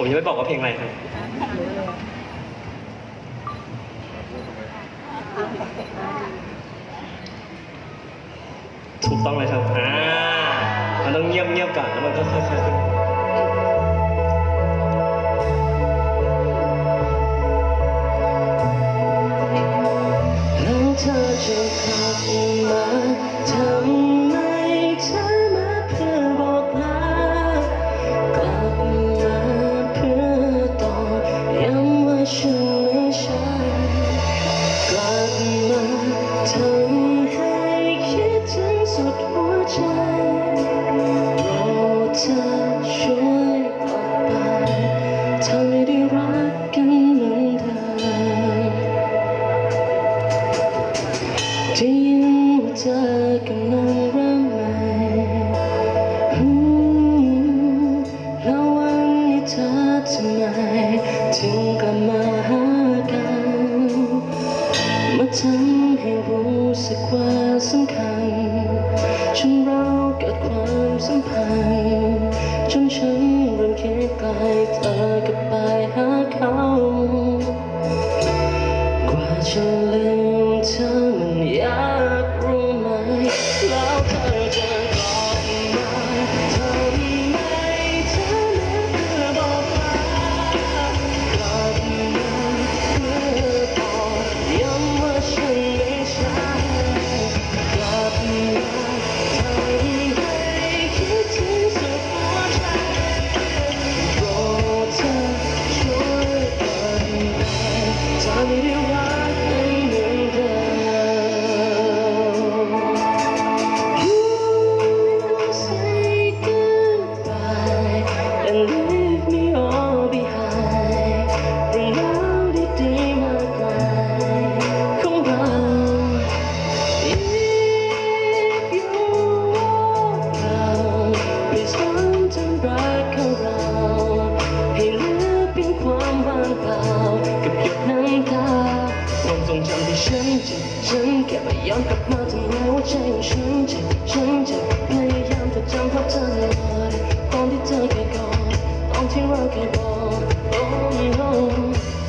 ผมยังไม่บอกว่าเพลงอะไรครับถูกต้องเลยครับ อ่า มันต้องเงียบเงียบก่อนแล้วมันก็ค่อยๆขึ้นแล้วเธอจะกลับมาทำ ทำให้คิดถึงสุดหัวใจโปรดเธอช่วยกลับไปทำให้ได้รักกันเหมือนเดิมได้ยินว่าเธอกำลังเริ่มใหม่อืมแล้ววันนี้เธอทำไมถึงกลับมาหากันมาทำ ให้รู้สึกว่าสำคัญจนเราเกิดความสัมพันธ์จนฉันเริ่มคิดไกลเธอกลับไปหาเขา กว่าจะลืมเธอมันยาก ความว่างเปล่ากับหยดน้ำตาความทรงจำที่ฉันเจ็บฉันเก็บไว้ย้อนกลับมาทำให้หัวใจของฉันเจ็บฉันเจ็บพยายามจะจำภาพเธอตลอดตอนที่เธอเคยกอดตอนที่เราเคยบอก Oh no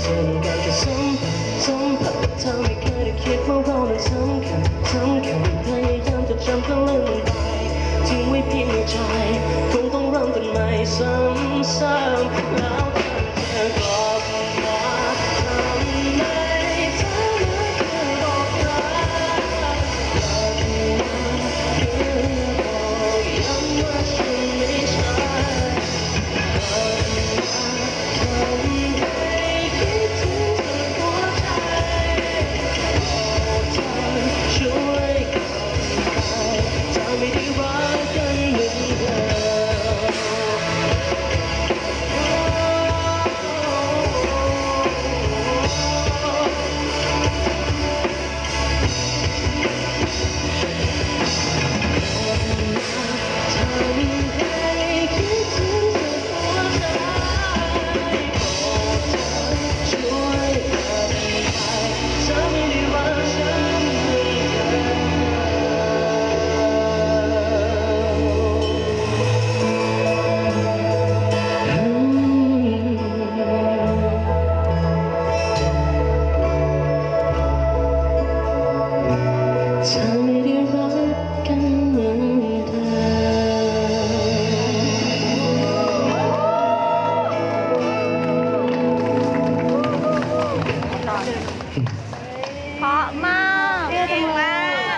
เธอต้องการแค่สัมผัสสัมผัสแต่เธอไม่เคยได้คิดว่าเรานั้นสำคัญสำคัญพยายามจะจำก็ลืมไปทิ้งไว้เพียงในใจคงต้องเริ่มต้นใหม่ซ้ำๆ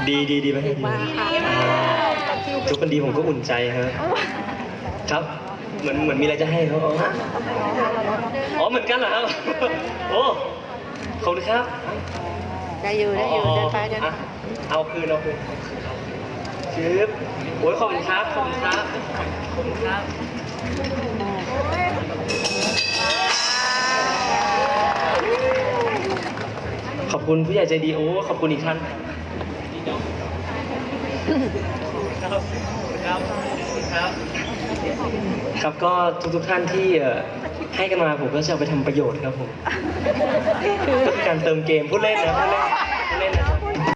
ดีดีดีไหมครับทุกคนดีผมก็อุ่นใจครับ ครับเหมือนเหมือนมีอะไรจะให้เขาอ๋ออ๋อเหมือนกันเหรอครับโอ้ขอบคุณครับ ได้อยู่ได้อยู่เดินไปเดินอะเอาคืนเอาคืนชืบโอ้ยขอบคุณครับขอบคุณครับขอบคุณครับขอบคุณผู้ใหญ่ใจดีโอ้ขอบคุณอีกท่าน ครับครับครับครับก็ทุกๆท่านที่เอ่อให้กันมาผมก็จะเอาไปทำประโยชน์ครับผมก็คือการเติมเกมพูดเล่นนะพูดเล่น